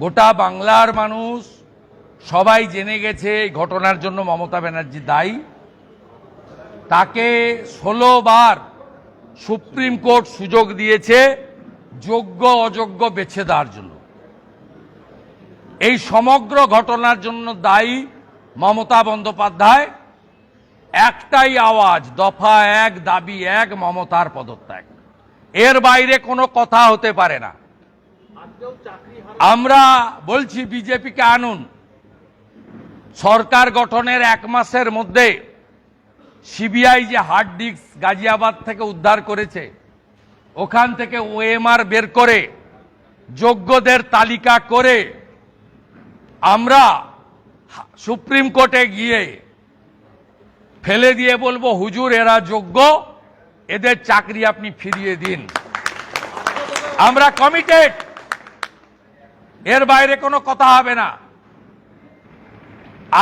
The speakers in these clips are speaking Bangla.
গোটা বাংলার মানুষ সবাই জেনে গেছে এই ঘটনার জন্য মমতা ব্যানার্জি দায়ী। তাকে ষোলো বার সুপ্রিম কোর্ট সুযোগ দিয়েছে, যোগ্য, অযোগ্য বেছে দেওয়ার জন্য। এই সমগ্র ঘটনার জন্য দায়ী মমতা বন্দ্যোপাধ্যায়। একটাই আওয়াজ, দফা এক, দাবি এক, মমতার পদত্যাগ। এর বাইরে কোনো কথা হতে পারে না। আমরা বলছি বিজেপিকে আনুন। সরকার গঠনের এক মাসের মধ্যে সিবিআই যে হার্ড ডিস্ক গাজিয়াবাদ থেকে উদ্ধার করেছে, ওখান থেকে ওএমআর বের করে, যোগ্যদের তালিকা করে আমরা সুপ্রিম কোর্টে গিয়ে ফেলে দিয়ে বলব, হুজুর, এরা যোগ্য, এদের চাকরি আপনি ফিরিয়ে দিন। আমরা কমিটেড এর বাইরে কোনো কথা হবে না।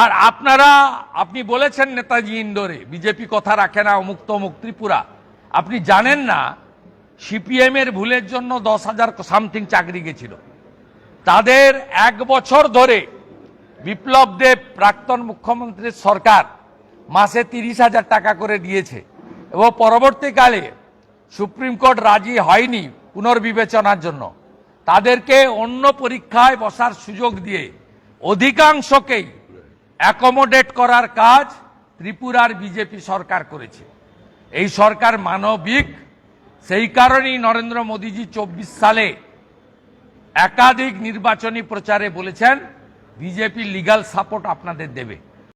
আর আপনারা, আপনি বলেছেন নেতাজি ইন্দোরে, বিজেপি কথা রাখে না, অমুক তমুক, ত্রিপুরা। আপনি জানেন না, সিপিএম এর ভুলের জন্য দশ হাজার সামথিং চাকরি গেছিল। তাদের এক বছর ধরে বিপ্লব দেব, প্রাক্তন মুখ্যমন্ত্রীর সরকার, মাসে তিরিশ হাজার টাকা করে দিয়েছে। এবং পরবর্তীকালে সুপ্রিম কোর্ট রাজি হয়নি পুনর্বিবেচনার জন্য। তাদেরকে অন্য পরীক্ষায় বসার সুযোগ দিয়ে অধিকাংশকেই অ্যাকোমোডেট করার কাজ ত্রিপুরার বিজেপি সরকার করেছে। এই সরকার মানবিক, সেই কারণেই নরেন্দ্র মোদীজি চব্বিশ সালে একাধিক নির্বাচনী প্রচারে বলেছেন, বিজেপি লিগাল সাপোর্ট আপনাদের দেবে।